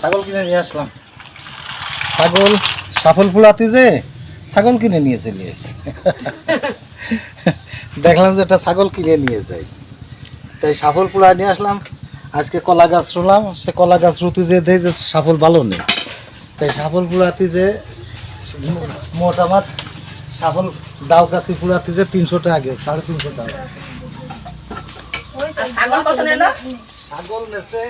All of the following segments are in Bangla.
ছাগল কিনে নিয়ে আসলাম। ছাগল, সাফল ফুলাতে যে, ছাগল কিনে নিয়ে চলে এসেছি দেখলাম যে একটা ছাগল কিনে নিয়ে যাই তাই সাফল পুরা নিয়ে আসলাম। আজকে কলা গাছ রুলাম। সে কলা গাছ রুতে যে দেয় যে সাফল ভালো নেই। তাই সাফল পুরাতে যে মোট সাফল দাও গাছি পুরাতে যে তিনশো টাকা আগে সাড়ে তিনশো টাকা। ছাগল কত নিল? ছাগল নেছে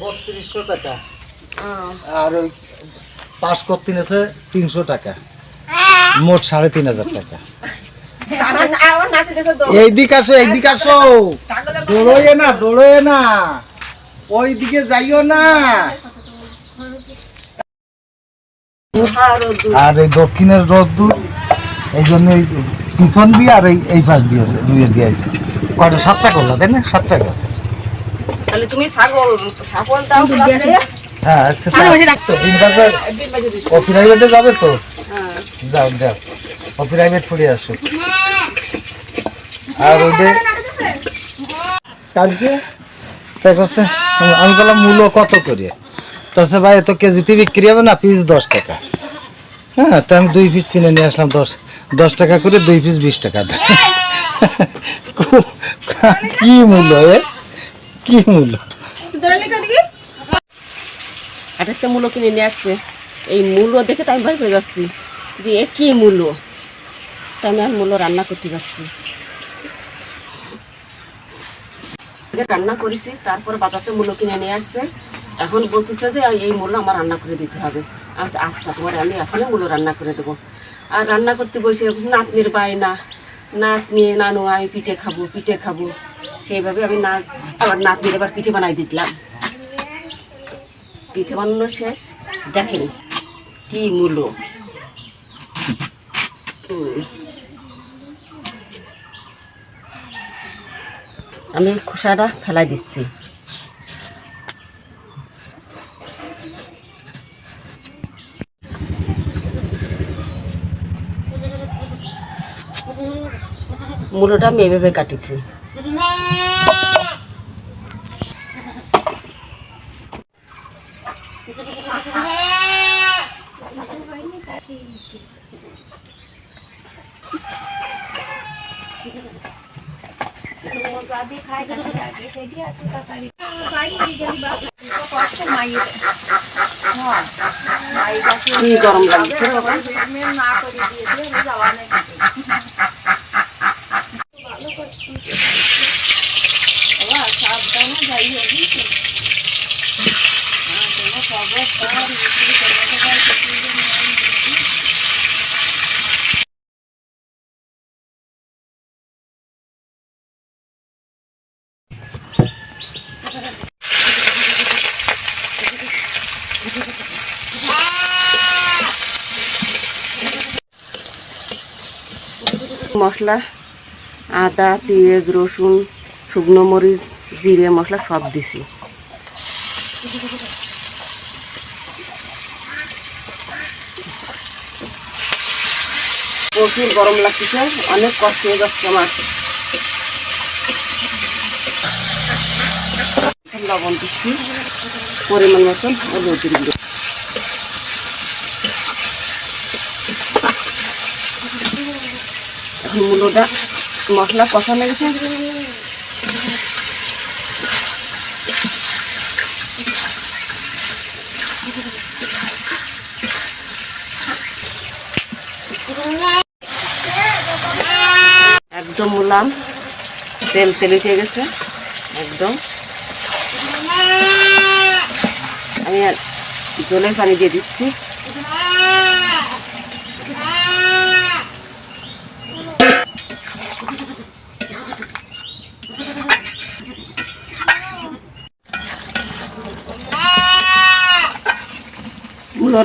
বত্রিশশো টাকা। আর ওই পাঁচ করতে নেছে তিনশো টাকা। মোট সাড়ে তিন হাজার টাকা। আমার আমার নাতি দেখো তো এই দিক আসো। এই দিক আসো দৌড়োয়ে না দৌড়োয়ে না। ওই দিকে যাইও না। আর এই দক্ষিণের রোদ্দুর এই জন্য পিছন দিয়ে আর এই এই পাশ দিয়ে রুইয়ে দিয়েছে কয়টা? সাতটা করলা তাই না? সাতটা গাছ তাহলে তুমি ছাগল ছাগল দাও হ্যাঁ আজকে ও প্রাইভেটে যাবে তো? যাও যাও। ও প্রাইভেট পড়ে আসো। আর ওদের কালকে? দেখছে আমি বললাম মূল্য কত করে? তাছে ভাই এত কেজিতে বিক্রি হবে না? পিস দশ টাকা। হ্যাঁ তো আমি দুই পিস কিনে নিয়ে আসলাম দশ দশ টাকা করে দুই পিস বিশ টাকা কি মূল্য কি মূল্য? একটা মূল্য কিনে নিয়ে আসছে। এই মূল্য দেখে তো আমি ভয় পেয়ে যাচ্ছি যে এ কি মূল্য? তা আমি আর মূল্য রান্না করতে যাচ্ছি। রান্না করেছি, তারপর বাজারতে মূল্য কিনে নিয়ে আসছে। এখন বলতেছে যে এই মূল্য আমার রান্না করে দিতে হবে। আচ্ছা আচ্ছা তোমার আমি এখনই মূল্য রান্না করে দেবো। আর রান্না করতে বসে নাতনির বায়না নাতনি, নানু আমি পিঠে খাব পিঠে খাব। সেইভাবে আমি না আবার নাতনির আবার পিঠে বানাই দিলাম। পিঠে বানানো শেষ। দেখেন কি মূল্য। আমি খোসাটা ফেলাই দিচ্ছি। মূলোটা আমি এভাবে কাটিছি। কি গরম লাগছে? মশলা আদা পেঁয়াজ রসুন শুকনো মরিচ জিরে মশলা সব দিছি। প্রচুর গরম লাগতেছে, অনেক কষ্ট হয়ে যাচ্ছে আমার। লবণ দিচ্ছি, পরিমাণ মতন হলুদ গুঁড়ো এখন মূলোটা মশলা কষানো গেছে একদম মুলাম। তেল তেল উঠে গেছে। একদম। আমি আর জলের পানি দিয়ে দিচ্ছি।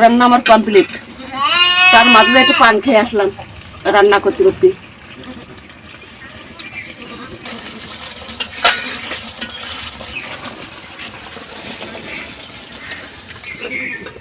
রান্না আমার কমপ্লিট তার মাঝে একটু পান খেয়ে আসলাম। রান্না করতে করতে। you.